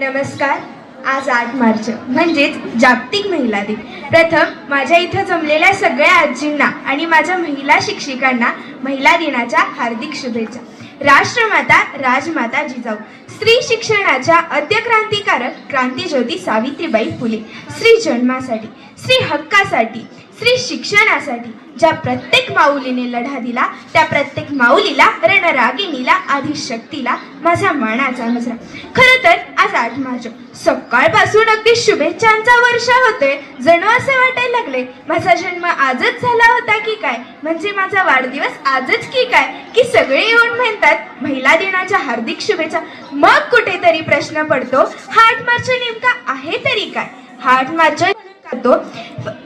नमस्कार. आज आठ मार्च म्हणजेच जागतिक महिला दिन. प्रथम माझ्या इथं जमलेल्या सगळ्या आजींना आणि माझ्या महिला शिक्षिकांना महिला दिनाच्या हार्दिक शुभेच्छा. राष्ट्रमाता राजमाता जिजाऊ. स्त्री शिक्षणाच्या अद्यक्रांतिकारक क्रांतीज्योती सावित्रीबाई फुले. स्त्री जन्मासाठी स्त्री हक्कासाठी स्त्री शिक्षणासाठी ज्या प्रत्येक माऊलीने लढा दिला त्या प्रत्येक माऊलीला रणरागिणीला आदिशक्तीला माझा मानाचा नजरा. खरं तर आज आठ मार्च. सकाळपासून अगदी शुभेच्छांचा वर्षा होतोय. जणू असे वाटायला लागले माझा जन्म आजच झाला होता की काय? म्हणजे माझा वाढदिवस आजच की काय? की सगळे येऊन म्हणतात महिला दिनाच्या हार्दिक शुभेच्छा. मग कुठेतरी प्रश्न पडतो हा आठ मार्च नेमका आहे तरी काय? हा आठ मार्च जातो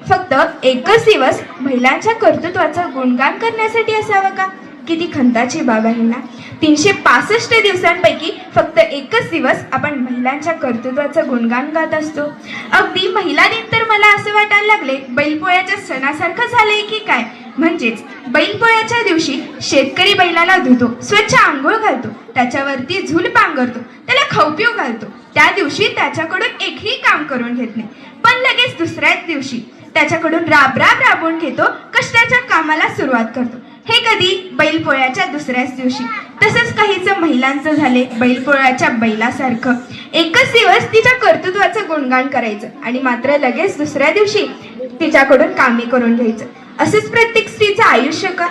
फक्त एकच दिवस महिलांच्या कर्तृत्वाचं गुणगान करण्यासाठी असावं का? किती खंताची बाब आहे ना? तीनशे पासष्ट दिवसांपैकी फक्त एकच दिवस आपण महिलांच्या कर्तृत्वाचं गुणगान गात असतो. अगदी महिला दिन तर मला असं वाटायला लागले बैलपोळ्याच्या सणासारखं झालंय की काय? म्हणजेच बैलपोळ्याच्या दिवशी शेतकरी बैलाला धुतो स्वच्छ आंघोळ घालतो त्याच्यावरती झूल पांघरतो त्याला खवपिव घालतो. त्या दिवशी त्याच्याकडून एकही काम करून घेत नाही. पण लगेच दुसऱ्याच दिवशी त्याच्याकडून राब राब घेतो कष्टाच्या कामाला सुरुवात करतो. हे कधी? बैलपोळ्याच्या दुसऱ्याच दिवशी. तसंच काहीच महिलांचं झाले बैलपोळ्याच्या बैलासारखं. एकच दिवस तिच्या कर्तृत्वाचं गुणगान करायचं आणि मात्र लगेच दुसऱ्या दिवशी तिच्याकडून कामे करून घ्यायचं. असंच प्रत्येक स्त्रीचं आयुष्य का?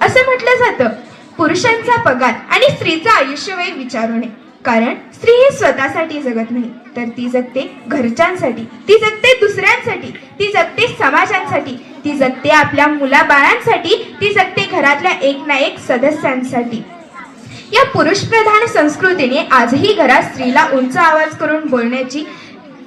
असं म्हटलं जातं. पुरुषांचा पगार आणि स्त्रीचं आयुष्य वय विचारू नये कारण स्त्री ही स्वतःसाठी जगत नाही. तर ती जगते घरच्यांसाठी ती जगते दुसऱ्यांसाठी ती जगते समाजांसाठी ती जगते आपल्या मुलाबाळांसाठी ती जगते घरातल्या एक ना एक सदस्यांसाठी. या पुरुषप्रधान संस्कृतीने आजही घरात स्त्रीला उंच आवाज करून बोलण्याची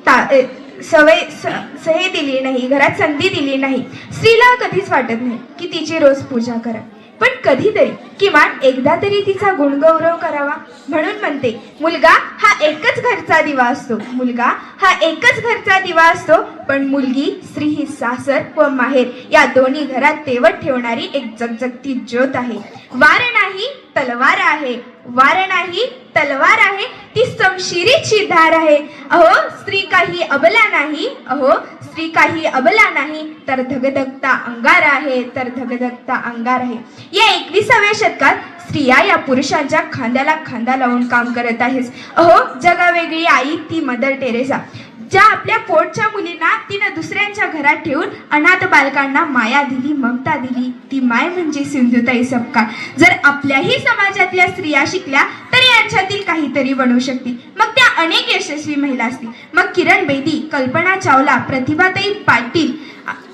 ता- सवय स- सहे दिली नाही घरात संधी दिली नाही. स्त्रीला कधीच वाटत नाही की तिची रोज पूजा करा. पण कधीतरी किमान एकदा तरी तिचा गुणगौरव करावा. म्हणून म्हणते मुलगा हा एकच घरचा दिवा असतो. मुलगा हा एकच घरचा दिवा असतो. पण मुलगी स्त्री ही सासर व माहेर या दोन्ही घरात तेवत ठेवणारी एक जगजगती ज्योत आहे. वार नाही तलवार आहे. वार नाही तलवार आहे. ती समशिरीची धार आहे. अहो स्त्री काही अबला नाही. अहो स्त्री काही अबला नाही. तर धगधगता अंगार आहे तर धगधगता अंगार आहे. या एकविसाव्या शतकात स्त्रिया या पुरुषांच्या खांद्याला खांदा लावून काम करत आहेस अहो जगावेगळी आई ती मदर टेरेसा. ज्या आपल्या पोटच्या मुलींना तिनं दुसऱ्यांच्या घरात ठेवून अनाथ बालकांना माया दिली ममता दिली ती माय म्हणजे सिंधुताई सपकाळ जर आपल्याही समाजातल्या स्त्रिया शिकल्या तर यांच्यातील काहीतरी बनवू शकतील मग त्या अनेक यशस्वी महिला असतील. मग किरण बेदी कल्पना चावला प्रतिभाताई पाटील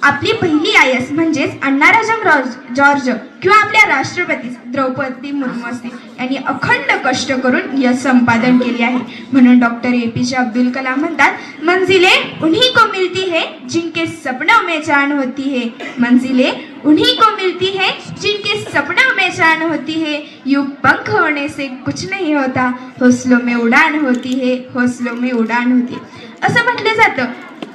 आपली पहिली आयस म्हणजेच अण्णाराजम रॉज- जॉर्ज किंवा आपल्या राष्ट्रपती द्रौपदी मुर्मू असतील. यांनी अखंड कष्ट करून यश संपादन केले आहे. म्हणून डॉक्टर ए पी जे अब्दुल कलाम म्हणतात मंजिले उन्हीं को मिलती है जिनके सपनों में जान होती है. मंजिले उन्हीं को मिलती है जिनके सपनों में जान होती है। यू पंख होने से कुछ नहीं होता। हौसलों में उड़ान होती है। हौसलों में उड़ान होती असं म्हटलं जातं.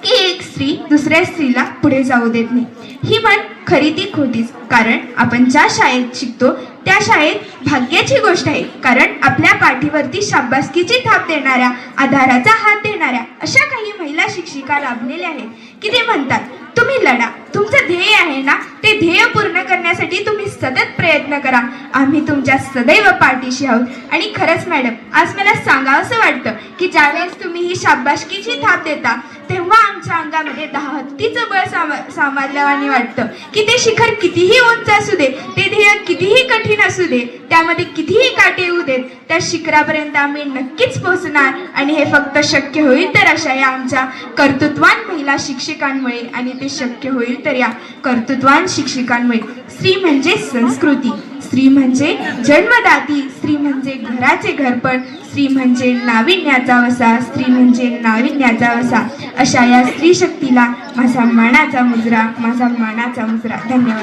की एक स्त्री दुसऱ्या स्त्रीला पुढे जाऊ देत नाही. ही म्हण खरी ती खोटीच. कारण आपण ज्या शाळेत शिकतो त्या शाळेत भाग्याची गोष्ट आहे. कारण आपल्या पाठीवरती शाबासकीची थाप देणाऱ्या आधाराचा हात देणाऱ्या अशा काही महिला शिक्षिका लाभलेल्या आहेत की ते म्हणतात तुम्ही लढा. तुमचं ध्येय आहे ना? ते ध्येय पूर्ण करण्यासाठी तुम्ही सतत प्रयत्न करा. आम्ही तुमच्या सदैव पाठीशी आहोत. आणि खरंच मॅडम आज मला सांगावंसं वाटतं की ज्यावेळेस तुम्ही ही शाबासकीची थाप देता आमच्या अंगामध्ये दहा हत्तीचं बळ सामा सामारल्यावानी वाटतं की ते शिखर कितीही उंच असू दे ते ध्येय कितीही कठीण असू दे त्यामध्ये कितीही काटे येऊ देत त्या शिखरापर्यंत आम्ही नक्कीच पोहोचणार आणि हे फक्त शक्य होईल तर अशा या आमच्या कर्तृत्वान महिला शिक्षिकांमुळे आणि ते शक्य होईल तर या कर्तृत्वान शिक्षिकांमुळे. स्त्री म्हणजे संस्कृती स्त्री म्हणजे जन्मदाती स्त्री म्हणजे घराचे घरपण स्त्री म्हणजे नाविन्याचा वसा स्त्री म्हणजे नाविन्याचा वसा अशा या स्त्री शक्तीला माझा मानाचा मुजरा माझा मानाचा मुजरा. धन्यवाद.